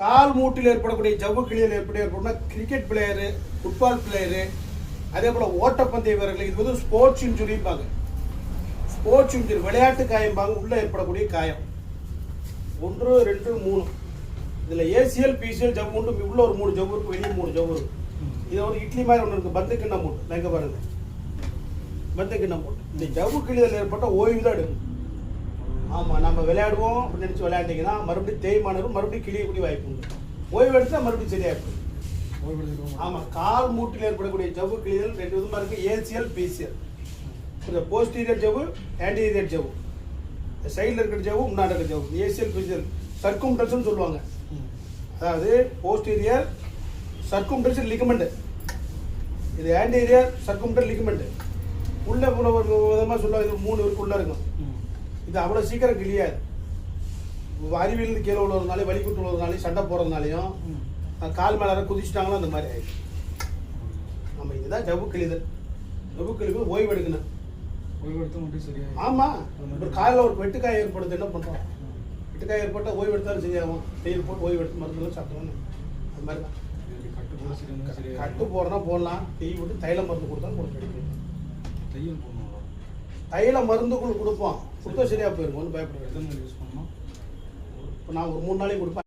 கால் மூட்டில் ஏற்படக்கூடிய ஜவ்வு கிளியில் ஏற்பட ஏற்படும்னா கிரிக்கெட் பிளேயரு ஃபுட்பால் பிளேயரு அதே போல் ஓட்டப்பந்தய வீரர்கள் இது வந்து ஸ்போர்ட்ஸ் இன்ஜுரிம்பாங்க ஸ்போர்ட்ஸ் இன்ஜுரி விளையாட்டு காயம்பாங்க உள்ளே ஏற்படக்கூடிய காயம். ஒன்று ரெண்டு மூணு. இதில் ஏசிஎல் பிசிஎல் ஜவ்வு உண்டு உள்ளே ஒரு மூணு ஜவ்வு இருக்கு வெளியே மூணு ஜவ்வு இருக்கு. இது ஒரு இட்லி மாதிரி ஒன்று இருக்குது பந்து கிண்ணம் மூட்டு எங்க பாருங்கள் பந்து கிண்ணம் மூட்டு இந்த ஜவ்வு கிளியில் ஏற்பட்ட ஓய்வு தான் எடுக்கும் ஆமாம் நம்ம விளையாடுவோம் அப்படின்னு நினச்சி விளையாண்டிங்கன்னா மறுபடியும் இருக்கும், மறுபடியும் கிளியக்கூடிய வாய்ப்பு உண்டு. ஓய்வு எடுத்தால் மறுபடியும் சரியாயிருக்கும் ஆமாம் கால் மூட்டில் ஏற்படக்கூடிய ஜவ்வு கிளிதல் ரெண்டு விதமாக இருக்குது ஏசிஎல் பிசிஎல் இந்த போஸ்டீரியர் ஜவ்வு ஆன்டீரியர் ஜவ்வு. சைடில் இருக்கிற ஜவ்வு முன்னாடி இருக்கிற ஜவ்வு. ஏசிஎல் பிசிஎல் சர்க்கும்டன்ஸ்னு சொல்லுவாங்க. அதாவது போஸ்டீரியர் சர்க்கும்டன்ஸ் லிகமெண்ட் இது ஆன்டீரியர் சர்க்கும்டல் லிகமெண்ட் உள்ள விதமாக சொல்லுவாங்க. இது மூணு இருக்கு உள்ள இருக்கும். இது அவ்வளோ சீக்கிரம் கிளியாது. அறிவியல் கீழே விழுறதுனாலே வலிக்குட்டு விழுறதுனாலையும் சண்டை போடுறதுனாலையும் கால் மேலே குதிச்சிட்டாங்களோ அந்த மாதிரி ஆயிடுச்சு. நம்ம இதுதான் ஜவ்வு கிழிதல். ஜவ்வு கிழிவு ஓய்வு எடுக்கணும். ஓய்வெடுத்தா மட்டும் சரியா ஆமா. ஒரு காலில் ஒரு வெட்டுக்காய் ஏற்படுது என்ன பண்ணுறோம் வெட்டுக்காய் ஏற்பட்டால் ஓய்வு எடுத்தாலும் சரியாகும். தேயில் போட்டு ஓய்வு எடுத்து மருந்துலாம் சாப்பிட்டோம்னு அது மாதிரி தான். கட்டு போட சரியா சரியா கட்டு போடுறனா போடலாம். டீ விட்டு தைல மருந்து கொடுத்தாலும் கொடுத்து தைல மருந்துக்குள்ள கொடுப்போம் கொடுத்தா சரியா போயிருக்கும் ஒன்றும் பயப்பட யூஸ் பண்ணணும்? இப்போ நான் ஒரு மூணு நாளைக்கு கொடுப்பேன்.